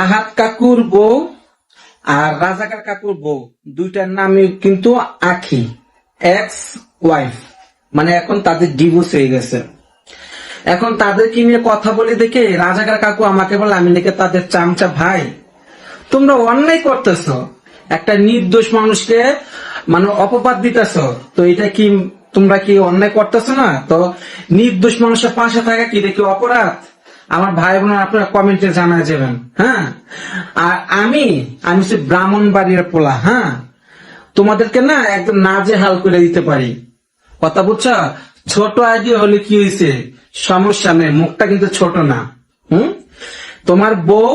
আহাত কাকুর বউ আর রাজাকার কাকুর বউ, দুইটার নামে কিন্তু আখি এক্স ওয়াইফ মানে এখন তাদের ডিভোর্স হয়ে গেছে। এখন তাদেরকে নিয়ে কথা বলে দেখে রাজাকার কাকু আমাকে বলে, আমি নাকি তাদের চামচা ভাই। তোমরা অন্যায় করতেছ। একটা নির্দোষ মানুষকে মানে অপবাদ দিতেছ। তো এটা কি তোমরা কি অন্যায় করতেছ না? তো নির্দোষ মানুষের পাশে থাকা কি দেখি অপরাধ? আমার ভাই বোন আপনারা কমেন্টে জানা যাবেন হ্যাঁ? আর আমি আমি হচ্ছে ব্রাহ্মণ বাড়ির পোলা হ্যাঁ? তোমাদেরকে না একদম নাজে হাল করে দিতে পারি। কথা বুঝছ? ছোট আইডিয়া হলে কি হয়েছে? সমস্যা নেই, মুখটা কিন্তু ছোট না, হুম? তোমার বউ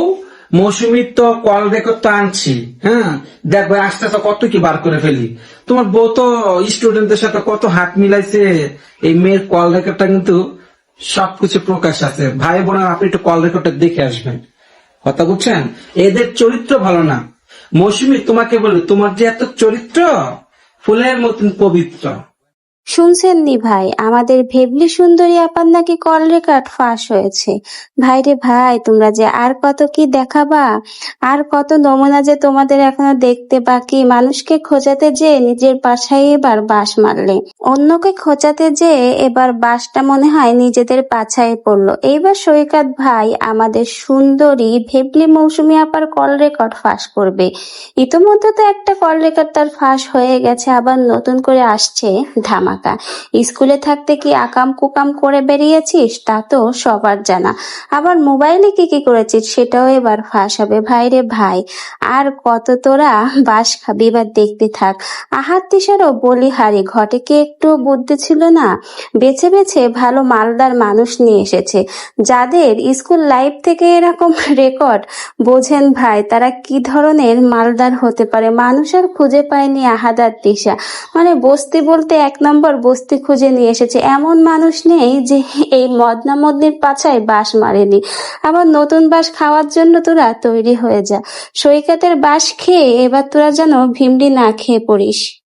মৌসুমীর তো কল রেকর্ড তো আনছি হ্যাঁ? দেখবে আস্তে আস্তে কত কি বার করে ফেলি। তোমার বউ তো স্টুডেন্টদের সাথে কত হাত মিলাইছে, এই মেয়ের কল রেকর্ডটা কিন্তু সবকিছু প্রকাশ আছে। ভাই বোনের আপনি একটু কল রেকর্ডটা দেখে আসবেন। কথা বুঝছেন? এদের চরিত্র ভালো না। মৌসুমি, তোমাকে বলি, তোমার যে এত চরিত্র, ফুলের মতন পবিত্র। শুনছেন নি ভাই, আমাদের ভেবলি সুন্দরী আপার নাকি কল রেকর্ড ফাঁস হয়েছে। ভাই রে ভাই, তোমরা যে আর কত কি দেখাবা? আর কত নমুনা যে তোমাদের এখনও দেখতে বাকি? মানুষকে খোঁজাতে যে নিজের বাসায় এবার বাস মারলে। অন্যকে খোঁজাতে যে এবার বাসটা মনে হয় নিজেদের পাছায় পড়ল। এইবার সৈকত ভাই আমাদের সুন্দরী ভেবলি মৌসুমী আপার কল রেকর্ড ফাঁস করবে। ইতোমধ্যে তো একটা কল রেকর্ড তার ফাঁস হয়ে গেছে, আবার নতুন করে আসছে ধামাকা স্কুলে থাকতে কি আকাম কুকাম করে বেরিয়েছিস? তা তো সবার জানা। আবার মোবাইলে কি কি করেছিস সেটাও এবার ফাঁস হবে ভাই রে ভাই, আর কত তোরা বাস খাবি বা দেখতে থাক। আহাত তিসারও বলি, হারি, ঘটে কি একটু বুদ্ধি ছিল না? বেছে বেছে ভালো মালদার মানুষ নিয়ে এসেছে। যাদের স্কুল লাইফ থেকে এরকম রেকর্ড, বোঝেন ভাই, তারা কি ধরনের মালদার হতে পারে? মানুষ আর খুঁজে পায়নি আহাদার দিশা মানে বস্তি বলতে এক নম্বর বস্তি খুঁজে নিয়ে এসেছে এমন মানুষ নেই যে এই মদনা মদনির পাছায় বাস মারেনি। আবার নতুন বাস খাওয়ার জন্য তোরা তৈরি হয়ে যা। সৈকতের বাস খেয়ে এবার তোরা যেন ভিমডি না খেয়ে পড়িস।